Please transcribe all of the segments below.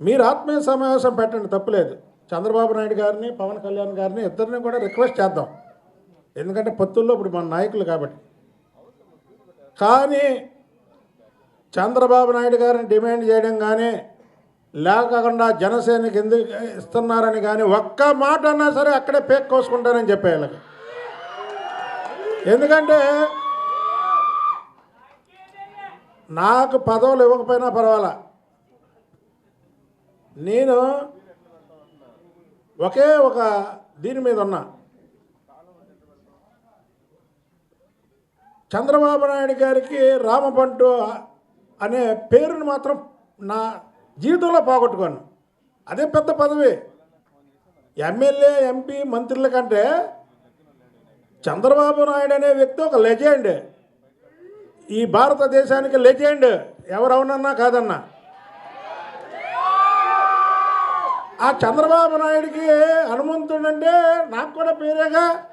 మీరు ఆత్మీయ సమావేశం పెట్టండి తప్పులేదు. చంద్రబాబు నాయుడు గారిని పవన్ కళ్యాణ్ గారిని ఇద్దరిని కూడా రిక్వెస్ట్ చేద్దాం. ఎందుకంటే పొత్తుల్లో ఇప్పుడు మన నాయకులు కాబట్టి. కానీ చంద్రబాబు నాయుడు గారిని డిమాండ్ చేయడం కానీ లేకుండా జనసేనకి ఎందుకు ఇస్తున్నారని కానీ ఒక్క మాట అన్నా సరే అక్కడే పేక్ చెప్పే వాళ్ళకి. ఎందుకంటే నాకు పదవులు ఇవ్వకపోయినా పర్వాలా. నేను ఒకే ఒక దీని మీద ఉన్నా. చంద్రబాబు నాయుడు గారికి రామబంటు అనే పేరును మాత్రం నా జీవితంలో పోగొట్టుకోను. అదే పెద్ద పదవి. ఎమ్మెల్యే ఎంపీ మంత్రుల కంటే చంద్రబాబు నాయుడు అనే వ్యక్తి ఒక లెజెండ్. ఈ భారతదేశానికి లెజెండ్. ఎవరవునన్నా కాదన్నా. ఆ చంద్రబాబు నాయుడికి హనుమంతుడంటే నాకు కూడా పేరేగా.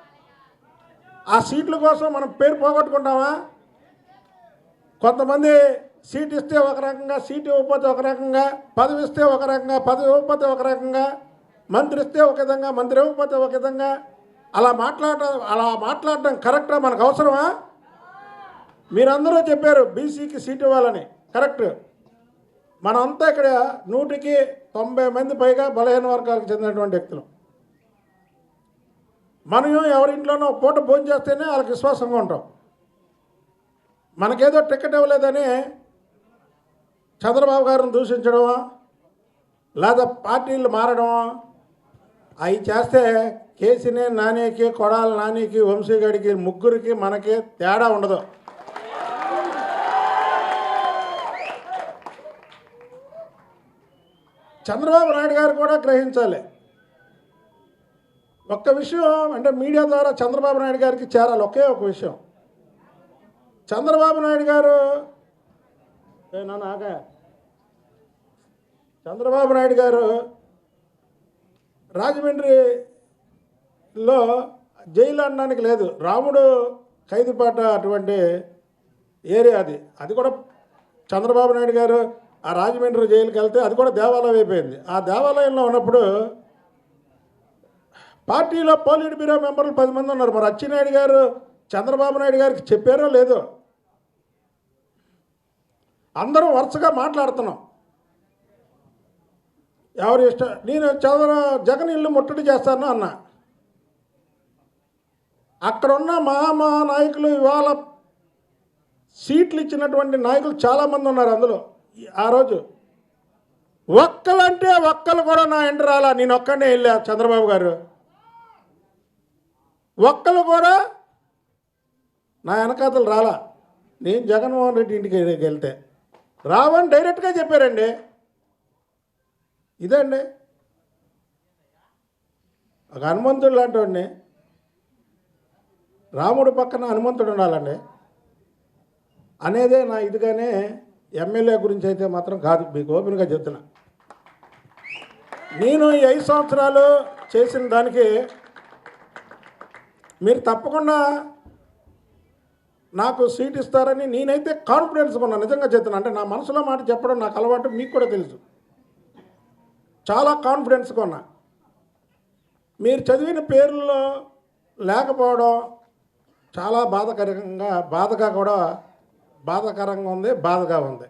ఆ సీట్ల కోసం మనం పేరు పోగొట్టుకుంటామా? కొంతమంది సీట్ ఇస్తే ఒక రకంగా సీట్ ఇవ్వకపోతే ఒక రకంగా పదవి ఇస్తే ఒక రకంగా పదవి ఇవ్వకపోతే ఒక రకంగా మంత్రి ఇస్తే ఒక విధంగా మంత్రి ఇవ్వకపోతే ఒక విధంగా. అలా మాట్లాడటం అలా మాట్లాడటం కరెక్టా? మనకు అవసరమా? మీరందరూ చెప్పారు బీసీకి సీట్ ఇవ్వాలని. కరెక్ట్. మనంతా ఇక్కడ నూటికి తొంభై మంది పైగా బలహీన వర్గాలకు చెందినటువంటి వ్యక్తులు. మనం ఎవరింట్లోనో పూట భోజనం చేస్తేనే వాళ్ళకి విశ్వాసంగా ఉంటాం. మనకేదో టికెట్ ఇవ్వలేదని చంద్రబాబు గారిని దూషించడమా? లేదా పార్టీలు మారడమా? అవి చేస్తే కేసీనే నానికి కొడాల నానికి వంశీగడికి ముగ్గురికి మనకి తేడా ఉండదు. చంద్రబాబు నాయుడు గారు కూడా గ్రహించాలి. ఒక్క విషయం అంటే మీడియా ద్వారా చంద్రబాబు నాయుడు గారికి చేరాలి. ఒకే ఒక విషయం. చంద్రబాబు నాయుడు గారు నాగా చంద్రబాబు నాయుడు గారు రాజమండ్రిలో జైలు అనడానికి లేదు. రాముడు ఖైదుపాట అటువంటి ఏరియా అది. అది కూడా చంద్రబాబు నాయుడు గారు ఆ రాజమండ్రి జైలుకి వెళ్తే అది కూడా దేవాలయం అయిపోయింది. ఆ దేవాలయంలో ఉన్నప్పుడు పార్టీలో పోలిట్ బ్యూరో మెంబర్లు పది మంది ఉన్నారు. మరి అచ్చెన్నాయుడు గారు చంద్రబాబు నాయుడు గారికి చెప్పారో లేదో? అందరం వరుసగా మాట్లాడుతున్నాం. ఎవరి ఇష్టం? నేను చంద్ర జగన్ ఇల్లు ముట్టడి చేస్తాను అన్న. అక్కడున్న మహా నాయకులు ఇవాళ సీట్లు ఇచ్చినటువంటి నాయకులు చాలామంది ఉన్నారు అందులో. ఆ రోజు ఒక్కలంటే ఒక్కలు కూడా నా ఎండ రాలా నేను ఒక్కడే వెళ్ళా చంద్రబాబు గారు. ఒక్కలు కూడా నా వెనకాతలు రాలా. నేను జగన్మోహన్ రెడ్డి ఇంటికి వెళ్తే. రావని డైరెక్ట్గా చెప్పారండి. ఇదండి. ఒక హనుమంతుడు లాంటి వాడిని. రాముడు పక్కన హనుమంతుడు ఉండాలండి. అనేదే నా ఇదిగానే ఎమ్మెల్యే గురించి అయితే మాత్రం కాదు మీకు ఓపెన్గా చెప్తున్నా. నేను ఈ ఐదు సంవత్సరాలు చేసిన దానికి మీరు తప్పకుండా నాకు సీట్ ఇస్తారని నేనైతే కాన్ఫిడెన్స్ ఉన్నా నిజంగా చెప్తున్నా. అంటే నా మనసులో మాట చెప్పడం నాకు అలవాటు మీకు కూడా తెలుసు. చాలా కాన్ఫిడెన్స్గా ఉన్నా. మీరు చదివిన పేర్లలో లేకపోవడం చాలా బాధకరంగా బాధగా కూడా బాధాకరంగా ఉంది బాధగా ఉంది.